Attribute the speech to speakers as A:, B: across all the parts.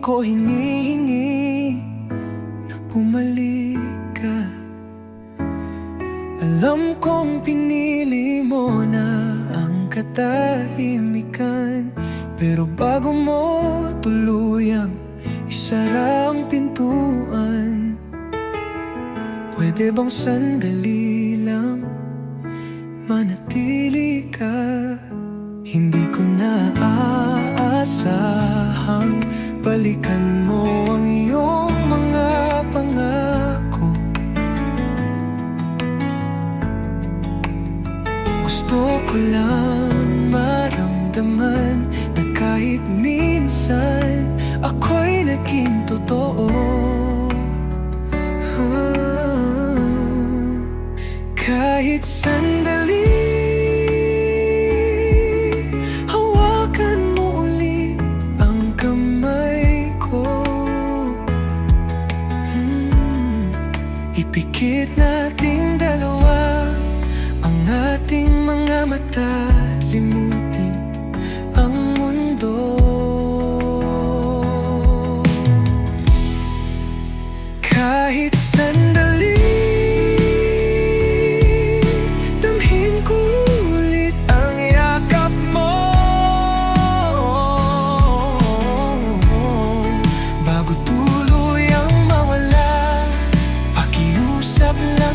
A: ko hinihingi na bumalik ka. Alam kong pinili mo na ang katahimikan Pero bago mo tuluyang isara ang pintuan Pwede bang sandali lang manatili ka? Hindi ko na aasahang balikan mo ang iyong mga pangako. Gusto ko lang maramdaman na kahit minsan ako'y naging totoo. Ah, Kahit sandali nating dalawa ang ating mga mata Limutin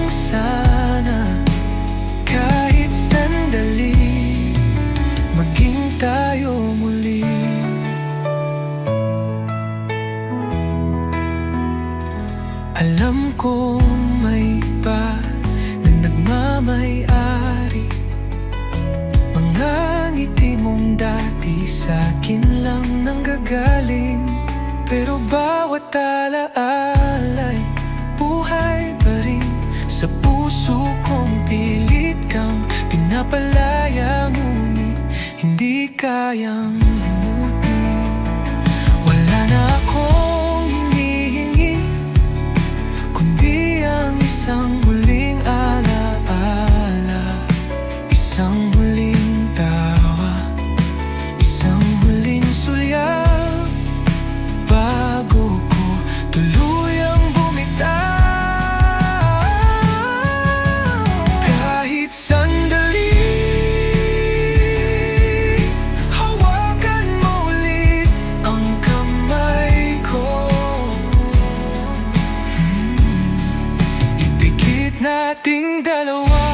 A: sana Kahit sandali Maging tayo muli. Alam kong may iba na nagmamayari. Mga ngiti mong dati sa akin lang nanggagaling. Pero bawat alaalay Sa puso kong pilit kang pinapalaya Ngunit hindi kayang limutin Wala na akong hinihingi Kundi ang isang huling alaala. Isang 定格了我。